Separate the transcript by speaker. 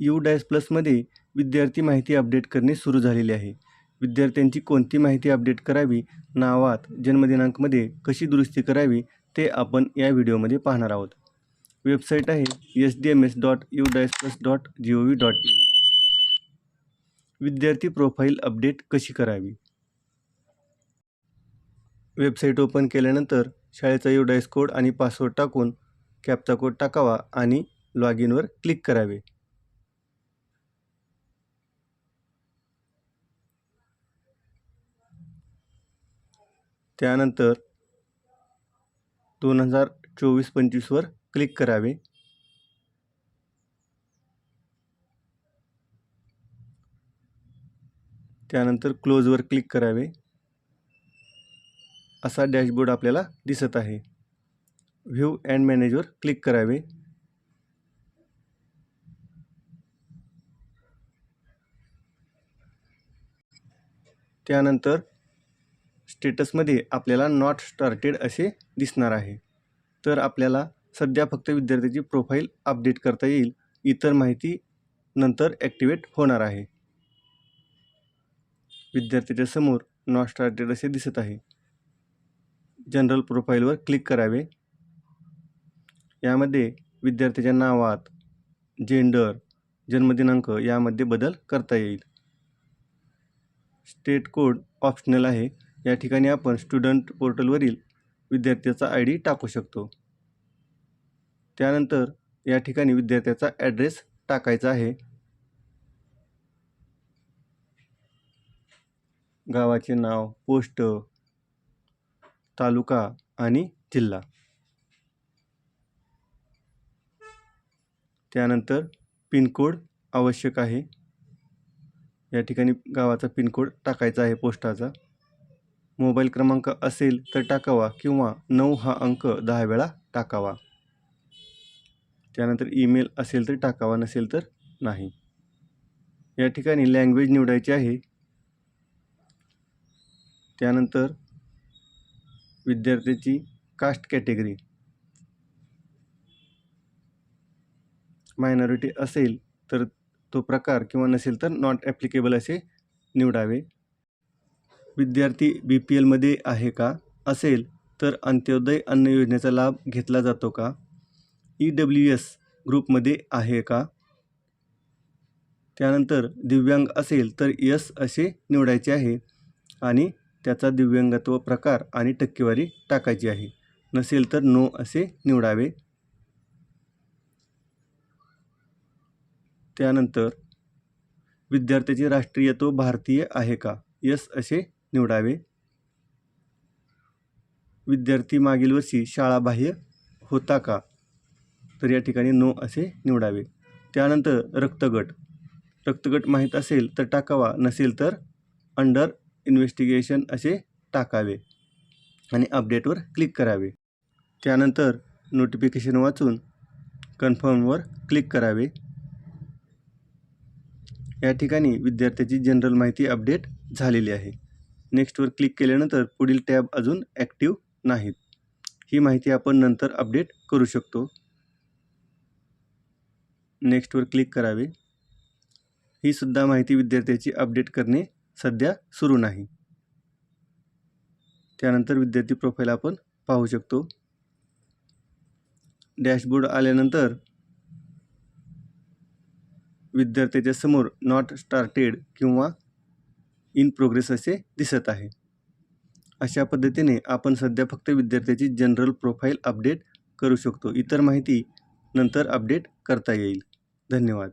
Speaker 1: You dash प्लसमध्ये विद्यार्थी माहिती update करणे सुरू झालेले आहे. विद्यार्थ्यांची कोणती माहिती अपडेट करावी नावात जन्मदिनांकमध्ये कशी दुरुस्ती करावी ते आपण या व्हिडिओमध्ये पाहणार आहोत. वेबसाईट आहे S D M S dot U dash plus dot G O V dot in. विद्यार्थी प्रोफाईल अपडेट कशी करावी? वेबसाईट ओपन केल्यानंतर शाळेचा यू डायस कोड आणि पासवर्ड टाकून कॅपचा कोड टाकावा आणि लॉग इनवर क्लिक करावे. त्यानंतर दोन हजार चोवीस पंचवीसवर क्लिक करावे. त्यानंतर क्लोजवर क्लिक करावे. असा डॅशबोर्ड आपल्याला दिसत आहे. व्ह्यू अँड मॅनेजवर क्लिक करावे. त्यानंतर स्टेटसमध्ये आपल्याला नॉट स्टार्टेड असे दिसणार आहे. तर आपल्याला सध्या फक्त विद्यार्थ्याची प्रोफाईल अपडेट करता येईल. इतर माहिती नंतर ॲक्टिवेट होणार आहे. विद्यार्थ्याच्या समोर नॉट स्टार्टेड असे दिसत आहे. जनरल प्रोफाईलवर क्लिक करावे. यामध्ये विद्यार्थ्याच्या नावात जेंडर जन्मदिनांक यामध्ये बदल करता येईल. स्टेट कोड ऑप्शनल आहे. या ठिकाणी आपण स्टुडंट पोर्टलवरील विद्यार्थ्याचा आय डी टाकू शकतो. त्यानंतर या ठिकाणी विद्यार्थ्याचा ॲड्रेस टाकायचा आहे. गावाचे नाव पोस्ट तालुका आणि जिल्हा. त्यानंतर पिनकोड आवश्यक आहे. या ठिकाणी गावाचा पिनकोड टाकायचा आहे पोस्टाचा. मोबाईल क्रमांक असेल तर टाकावा किंवा नऊ हा अंक दहा वेळा टाकावा. त्यानंतर ईमेल असेल तर टाकावा नसेल तर नाही. या ठिकाणी लँग्वेज निवडायची आहे. त्यानंतर विद्यार्थ्याची कास्ट कॅटेगरी. मायनॉरिटी असेल तर तो प्रकार किंवा नसेल तर नॉट ॲप्लिकेबल असे निवडावे. विद्यार्थी बी पी एलमध्ये आहे का? असेल तर अंत्योदय अन्न योजनेचा लाभ घेतला जातो का? ई डब्ल्यू एस ग्रुपमध्ये आहे का? त्यानंतर दिव्यांग असेल तर यस असे निवडायचे आहे आणि त्याचा दिव्यांगत्व प्रकार आणि टक्केवारी टाकायची आहे. नसेल तर नो असे निवडावे. त्यानंतर विद्यार्थ्याचे राष्ट्रीयत्व भारतीय आहे का? यस असे निवडावे. विद्यार्थी मागील वर्षी शाळाबाह्य होता का? तर या ठिकाणी नो असे निवडावे. त्यानंतर रक्तगट. रक्तगट माहीत असेल तर टाकावा नसेल तर अंडर इन्व्हेस्टिगेशन असे टाकावे आणि अपडेटवर क्लिक करावे. त्यानंतर नोटिफिकेशन वाचून कन्फर्मवर क्लिक करावे. या ठिकाणी विद्यार्थ्याची जनरल माहिती अपडेट झालेली आहे. नेक्स्टवर क्लिक केल्यानंतर पुढील टॅब अजून ॲक्टिव्ह नाहीत. ही माहिती आपण नंतर अपडेट करू शकतो. नेक्स्टवर क्लिक करावे. ही सुद्धा माहिती विद्यार्थ्याची अपडेट करणे सध्या सुरू नाही. त्यानंतर विद्यार्थी प्रोफाईल आपण पाहू शकतो. डॅशबोर्ड आल्यानंतर विद्यार्थ्याच्या समोर नॉट स्टार्टेड किंवा इन प्रोग्रेस असे दिसत आहे. अशा पद्धतीने आपण सध्या फक्त विद्यार्थ्याची जनरल प्रोफाईल अपडेट करू शकतो. इतर माहिती नंतर अपडेट करता येईल. धन्यवाद.